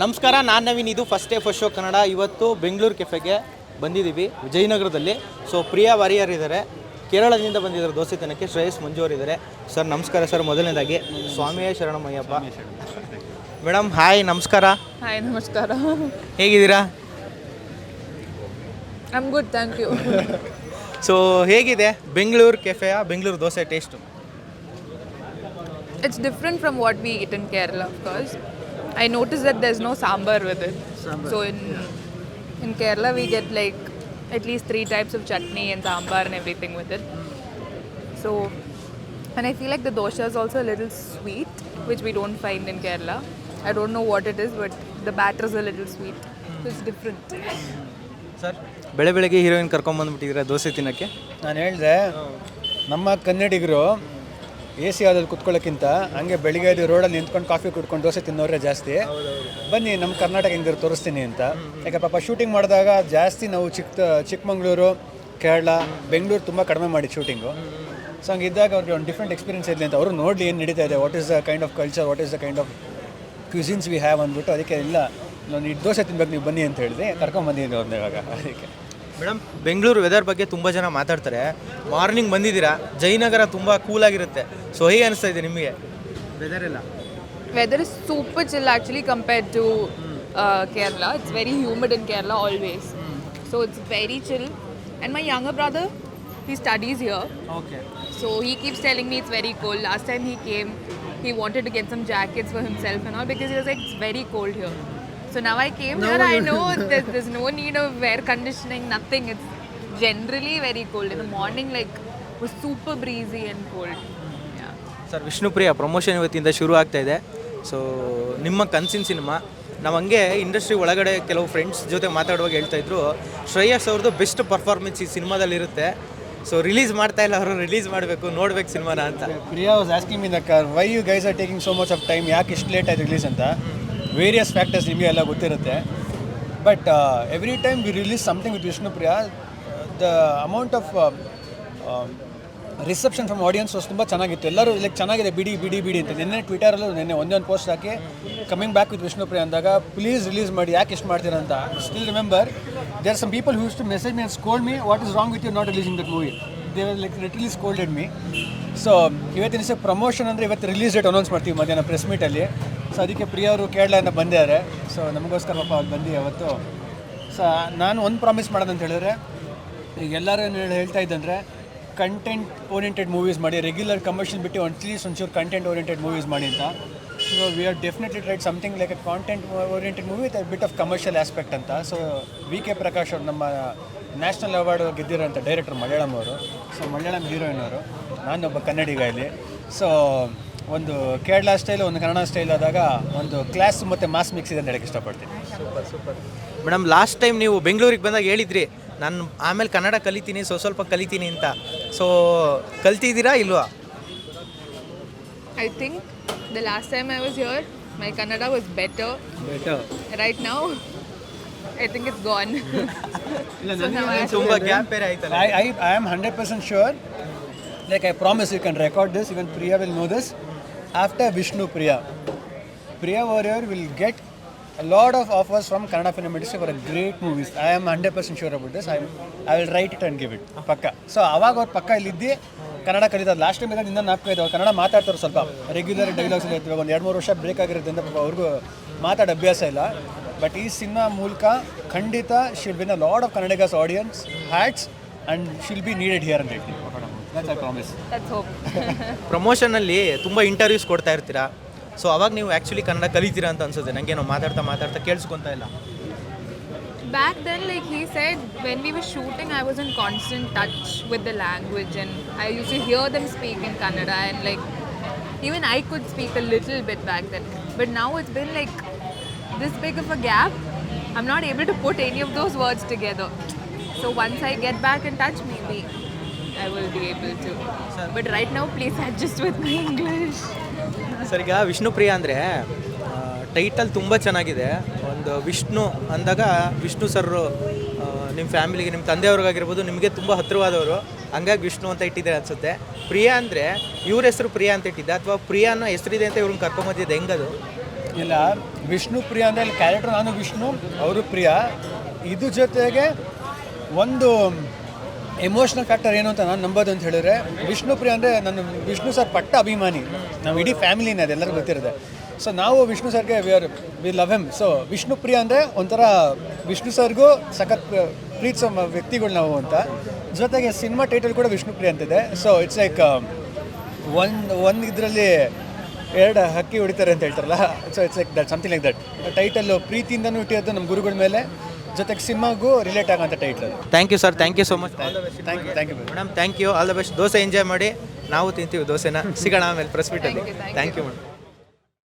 ನಮಸ್ಕಾರ ನಾನು ನವೀನ್. ಇದು first day first show Kannada ಇವತ್ತು ಬೆಂಗಳೂರು ಕೆಫೆಗೆ ಬಂದಿದ್ದೀವಿ ವಿಜಯನಗರದಲ್ಲಿ. ಸೊ ಪ್ರಿಯಾ ವಾರಿಯರ್ ಇದ್ದಾರೆ. ಕೇರಳದಿಂದ ಬಂದಿದ್ದಾರೆ ದೋಸೆ ತನಕ್ಕೆ ಶ್ರೇಯಸ್ ಮಂಜು ಇದ್ದಾರೆ. ಸರ್ ನಮಸ್ಕಾರ ಸರ್ ಮೊದಲನೇದಾಗಿ. ಸ್ವಾಮಿಯೇ ಶರಣಮಯ್ಯಪ್ಪ. ಮೇಡಮ್ ಹಾಯ್ ನಮಸ್ಕಾರ. ಹಾಯ್ ನಮಸ್ಕಾರ. ಹೇಗಿದ್ದೀರಾ? I'm good thank you so ಹೇಗಿದೆ Bengaluru ಕೆಫೆಯ Bengaluru dosa taste it's different from what we eat in Kerala of course I that there's no sambar with it. Sambar, so in yeah. in Kerala we get like at least three types of chutney and sambar and everything with it. So, and I feel like the dosha is also a little sweet, which we don't find in Kerala. I don't know what it is, but the batter is a little sweet. So it's different. Sir ಬೆಳೆ ಬೆಳಗ್ಗೆ heroine ಕರ್ಕೊಂಬಂದ್ಬಿಟ್ಟಿದ್ದೀರಾ dosa ತಿನ್ನಕ್ಕೆ ನಾನು ಹೇಳಿದೆ ನಮ್ಮ ಕನ್ನಡಿಗರು A C ಆದಲ್ಲಿ ಕುತ್ಕೊಳ್ಳೋಕ್ಕಿಂತ ಹಂಗೆ ಬೆಳಿಗ್ಗೆ ಅದು ರೋಡಲ್ಲಿ ನಿಂತ್ಕೊಂಡು ಕಾಫಿ ಕುಡ್ಕೊಂಡು ದೋಸೆ ತಿನ್ನೋರೇ ಜಾಸ್ತಿ. ಬನ್ನಿ, ನಮ್ಮ ಕರ್ನಾಟಕ ಹೆಂಗಿರು ತೋರಿಸ್ತೀನಿ ಅಂತ. ಯಾಕೆ ಪಾಪ ಶೂಟಿಂಗ್ ಮಾಡಿದಾಗ ಜಾಸ್ತಿ ನಾವು ಚಿಕ್ಕ ಚಿಕ್ಕಮಂಗ್ಳೂರು, ಕೇರಳ, ಬೆಂಗಳೂರು ತುಂಬ ಕಡಿಮೆ ಮಾಡಿ ಶೂಟಿಂಗು ಸೊ ಹಂಗಿದ್ದಾಗ ಅವ್ರಿಗೆ ಒಂದು ಡಿಫ್ರೆಂಟ್ ಎಕ್ಸ್ಪೀರಿಯನ್ಸ್ ಇರಲಿ ಅಂತ. ಅವರು ನೋಡಲಿ ಏನು ನಡೀತಾ ಇದೆ what is the kind of culture what is the kind of cuisines we have ಅಂದ್ಬಿಟ್ಟು ಅದಕ್ಕೆ ಇಲ್ಲ, ನಾನು ಇಟ್ಟು ದೋಸೆ ತಿನ್ಬೇಕು, ನೀವು ಬನ್ನಿ ಅಂತ ಹೇಳಿದೆ. ಕರ್ಕೊಂಬಂದಿದ್ದೀನಿ ಒಂದು ಇವಾಗ. ಅದಕ್ಕೆ. ಮೇಡಮ್ ಬೆಂಗಳೂರು ವೆದರ್ ಬಗ್ಗೆ ತುಂಬ ಜನ ಮಾತಾಡ್ತಾರೆ ಮಾರ್ನಿಂಗ್ ಬಂದಿದ್ದೀರಾ ಜಯನಗರ ತುಂಬ ಕೂಲಾಗಿರುತ್ತೆ ಸೊ ಹೇಗೆ ಅನಿಸ್ತಾ ಇದೆ ನಿಮಗೆ ವೆದರ್ ಎಲ್ಲ weather is super chill actually compare to Kerala it's very humid in Kerala always so it's very chill and my younger younger brother, he studies here. Okay So he keeps telling me it's very cold. Last time he came, he wanted to get some jackets for himself and all because he was like, it's very cold here. So now I came here, I know there's, there's no need of air conditioning, nothing. It's generally very cold. In the morning, like, it was super breezy and cold. Yeah. Sir Vishnupriya promotion ಇವತ್ತಿಂದ ಶುರು ಆಗ್ತಾ ಇದೆ so ನಿಮ್ಮ ಕನ್ಸಿನ cinema ನಾವು ಹಂಗೆ industry ಒಳಗಡೆ ಕೆಲವು friends ಜೊತೆ ಮಾತಾಡುವಾಗ ಹೇಳ್ತಾ ಇದ್ರು ಶ್ರೇಯಸ್ ಅವ್ರದ್ದು ಬೆಸ್ಟ್ ಪರ್ಫಾರ್ಮೆನ್ಸ್ ಈ ಸಿನಿಮಾದಲ್ಲಿ ಇರುತ್ತೆ ಸೊ ರಿಲೀಸ್ ಮಾಡ್ತಾ ಇಲ್ಲ ಅವರು ರಿಲೀಸ್ ಮಾಡಬೇಕು ನೋಡ್ಬೇಕು ಸಿನಿಮಾನ ಅಂತ Priya was asking me the car why you guys are taking so much of time ಯಾಕೆ ಇಷ್ಟು ಲೇಟ್ ಆಯ್ತು ರಿಲೀಸ್ ಅಂತ ವೇರಿಯಸ್ ಫ್ಯಾಕ್ಟರ್ಸ್ ನಿಮಗೆ ಎಲ್ಲ ಗೊತ್ತಿರುತ್ತೆ. But every time we release something with Vishnupriya the amount of reception from audience ತುಂಬ ಚೆನ್ನಾಗಿತ್ತು. ಎಲ್ಲರೂ ಲೈಕ್ ಚೆನ್ನಾಗಿದೆ, ಬಿಡಿ ಬಿಡಿ ಬಿಡಿ ಅಂತ. ನಿನ್ನೆ ಟ್ವಿಟರಲ್ಲೂ ನಿನ್ನೆ ಒಂದೇ ಒಂದು ಪೋಸ್ಟ್ ಹಾಕಿ ಕಮಿಂಗ್ ಬ್ಯಾಕ್ ವಿತ್ ವಿಷ್ಣುಪ್ರಿಯ ಅಂದಾಗ ಪ್ಲೀಸ್ ರಿಲೀಸ್ ಮಾಡಿ, ಯಾಕೆ ಇಷ್ಟು ಮಾಡ್ತೀರಾ ಅಂತ. Still remember there some people whose to message me scold me what is wrong with you not releasing that movie they like literally scolded me so ಇವತ್ತಿನ ದಿವಸ promotion ಅಂದರೆ ಇವತ್ತು ರಿಲೀಸ್ ಡೇಟ್ ಅನೌನ್ಸ್ ಮಾಡ್ತೀವಿ ಮಧ್ಯಾಹ್ನ ಪ್ರೆಸ್ ಮೀಟಲ್ಲಿ ಸೊ ಅದಕ್ಕೆ ಪ್ರಿಯ ಅವರು ಕೇರಳದಿಂದ ಬಂದಿದ್ದಾರೆ. ಸೊ ನಮಗೋಸ್ಕರ ಪಾಪ ಅವ್ರು ಬಂದು ಅವತ್ತು ಸೊ ನಾನು ಒಂದು ಪ್ರಾಮಿಸ್ ಮಾಡೋದಂತ ಹೇಳಿದ್ರೆ, ಈಗ ಎಲ್ಲರೂ ಏನು ಹೇಳಿ, ಹೇಳ್ತಾ ಇದ್ದಂದರೆ ಕಂಟೆಂಟ್ ಓರಿಯೆಂಟೆಡ್ ಮೂವೀಸ್ ಮಾಡಿ ರೆಗ್ಯುಲರ್ ಕಮರ್ಷಿಯಲ್ ಬಿಟ್ಟು ಅಟ್ಲೀಸ್ಟ್ ಒಂಚೂರು ಕಂಟೆಂಟ್ ಓರಿಯೆಂಟೆಡ್ ಮೂವೀಸ್ ಮಾಡಿ ಅಂತ. So we are definitely tried something like a content oriented movie with bit of commercial aspect ಅಂತ. ಸೊ ವಿ ಕೆ ಪ್ರಕಾಶ್ ಅವರು ನಮ್ಮ ನ್ಯಾಷನಲ್ ಅವಾರ್ಡ್ ಗೆದ್ದಿರೋಂಥ ಡೈರೆಕ್ಟರ್ ಮಲಯಾಳಂ ಅವರು. ಸೊ ಮಲಯಾಳಂ ಹೀರೋಯಿನ್ ಅವರು. ನಾನೊಬ್ಬ ಕನ್ನಡಿಗ ಇಲ್ಲಿ. ಸೊ ಒಂದು ಕೇರಳ ಸ್ಟೈಲ್ ಒಂದು ಕನ್ನಡ ಸ್ಟೈಲ್ ಆದಾಗ ಒಂದು ಕ್ಲಾಸ್ ಮತ್ತೆ ಮಾಸ್ ಮಿಕ್ಸ್ ಇದೆ ಅಂತ ಹೇಳಕ್ಕೆ ಇಷ್ಟಪಡ್ತೀನಿ. ಮೇಡಮ್ ಲಾಸ್ಟ್ ಟೈಮ್ ನೀವು ಬೆಂಗಳೂರಿಗೆ ಬಂದಾಗ ಹೇಳಿದ್ರಿ ನಾನು ಆಮೇಲೆ ಕನ್ನಡ ಕಲಿತೀನಿ ಸ್ವಲ್ಪ ಸ್ವಲ್ಪ ಕಲಿತೀನಿ ಅಂತ. ಸೊ ಕಲ್ತಿದ್ದೀರಾ ಇಲ್ವಾ? I think the last time I was your my Kannada was better better right now I think it's gone ಇಲ್ಲ ನನಗೆ ತುಂಬಾ ಗ್ಯಾಪ್ ಬೇರೆ I I am 100% sure like I promise you can record this even Priya will know this After Vishnu Priya, Priya Warrior will get a lot of offers from Kannada film industry for movies great movies. I am 100% sure about this. I, I will write it and. ಪಕ್ಕ so ಅವಾಗ ಅವ್ರು ಪಕ್ಕ ಇಲ್ಲಿದ್ದು ಕನ್ನಡ ಕಲಿತಾರೆ last time ಇದ್ದಾಗ ಇನ್ನೂ ನಾಲ್ಕು ಇದ್ದಾವೆ ಕನ್ನಡ ಮಾತಾಡ್ತಾರೆ ಸ್ವಲ್ಪ. ರೆಗ್ಯುಲರ್ ಡೈಲಾಗ್ಸ್ ಎಲ್ಲ ಇರ್ತವೆ ಒಂದು ಎರಡು ಮೂರು ವರ್ಷ ಬ್ರೇಕ್ ಆಗಿರೋದ್ರಿಂದ ಅವ್ರಿಗೂ ಮಾತಾಡೋ ಅಭ್ಯಾಸ ಇಲ್ಲ. ಬಟ್ ಈ ಸಿನಿಮಾ ಮೂಲಕ ಖಂಡಿತ shall been a lot of Kannadigas audience hearts and shall be needed here ಅಂತ ಹೇಳ್ತೀನಿ ಐ ಪ್ರಾಮಿಸ್ let's hope. ಪ್ರಮೋಷನಲ್ಲಿ ತುಂಬ ಇಂಟರ್ವ್ಯೂಸ್ ಕೊಡ್ತಾ ಇರ್ತೀರಾ ಸೊ ಅವಾಗ ನೀವು ಆ್ಯಕ್ಚುಲಿ ಕನ್ನಡ ಕಲಿತೀರಾ ಅಂತ ಅನ್ಸುತ್ತೆ ನನಗೆ ನಾವು ಮಾತಾಡ್ತಾ ಮಾತಾಡ್ತಾ ಕೇಳಿಸ್ಕೊಂತ ಇಲ್ಲ Back then, like he said, when we were shooting, I was in constant touch with the language, and I used to hear them speak in Kannada, and like even I could speak a little bit back then. But now it's been like this big of a gap. I'm not able to put any of those words together. So once I get back in touch, maybe I will be able to. But right now, please adjust with my English. Sir ಈಗ ವಿಷ್ಣುಪ್ರಿಯ ಅಂದರೆ title ತುಂಬ ಚೆನ್ನಾಗಿದೆ. ಒಂದು ವಿಷ್ಣು ಅಂದಾಗ Vishnu sir ನಿಮ್ಮ ಫ್ಯಾಮಿಲಿಗೆ ನಿಮ್ಮ ತಂದೆಯವ್ರಿಗಾಗಿರ್ಬೋದು ನಿಮಗೆ ತುಂಬ ಹತ್ತಿರವಾದವರು ಹಂಗಾಗಿ ವಿಷ್ಣು ಅಂತ ಇಟ್ಟಿದ್ದಾರೆ ಅನಿಸುತ್ತೆ. ಪ್ರಿಯಾ ಅಂದರೆ ಇವ್ರ ಹೆಸರು ಪ್ರಿಯಾ ಅಂತ ಇಟ್ಟಿದ್ದೆ. ಅಥವಾ ಪ್ರಿಯಾ ಅನ್ನೋ ಹೆಸರಿದೆ ಅಂತ ಇವ್ರನ್ನ ಕರ್ಕೊಂಬಂದಿದ್ದೆ ಹೆಂಗದು? ಇಲ್ಲ ವಿಷ್ಣು ಪ್ರಿಯಾ ಅಂದರೆ ಇಲ್ಲಿ ಕ್ಯಾರೆಕ್ಟರ್ ನಾನು ವಿಷ್ಣು ಅವರು ಪ್ರಿಯಾ. ಇದು ಜೊತೆಗೆ ಒಂದು ಎಮೋಷ್ನಲ್ ಫ್ಯಾಕ್ಟರ್ ಏನು ಅಂತ ನಾನು ನಂಬೋದು ಅಂತ ಹೇಳಿದ್ರೆ, ವಿಷ್ಣು ಪ್ರಿಯ ಅಂದರೆ ನನ್ನ ವಿಷ್ಣು ಸರ್ ಪಟ್ಟ ಅಭಿಮಾನಿ. ನಾವು ಇಡೀ ಫ್ಯಾಮಿಲಿನೇ ಎಲ್ಲರೂ ಗೊತ್ತಿರುತ್ತೆ. ಸೊ ನಾವು ವಿಷ್ಣು ಸರ್ಗೆ we are we love him so Vishnu Priya ಅಂದರೆ ಒಂಥರ ವಿಷ್ಣು ಸರ್ಗೂ ಸಖತ್ ಪ್ರೀತಿಸೋ ವ್ಯಕ್ತಿಗಳು ನಾವು ಅಂತ. ಜೊತೆಗೆ ಸಿನಿಮಾ ಟೈಟಲ್ ಕೂಡ ವಿಷ್ಣು ಪ್ರಿಯ ಅಂತಿದೆ. ಸೊ ಇಟ್ಸ್ ಲೈಕ್ ಒಂದು ಒಂದು ಇದರಲ್ಲಿ ಎರಡು ಹಕ್ಕಿ ಹೊಡಿತಾರೆ ಅಂತ ಹೇಳ್ತಾರಲ್ಲ. So it's like that something like that title ಪ್ರೀತಿಯಿಂದನೂ ಇಟ್ಟಿರೋದು ನಮ್ಮ ಗುರುಗಳ ಮೇಲೆ. ಜೊತೆಗೆ ಸಿನಿಮಾಗೂ relate ಆಗೋಂಥ title thank you sir thank you so much thank you thank you madam thank you all the best dosa enjoy ಮಾಡಿ. ನಾವು ತಿಂತೀವಿ ದೋಸೆನ. ಸಿಗೋಣ ಆಮೇಲೆ ಪ್ರೆಸ್ ಮೀಟಲ್ಲಿ ಥ್ಯಾಂಕ್ ಯು ಮೇಡಮ್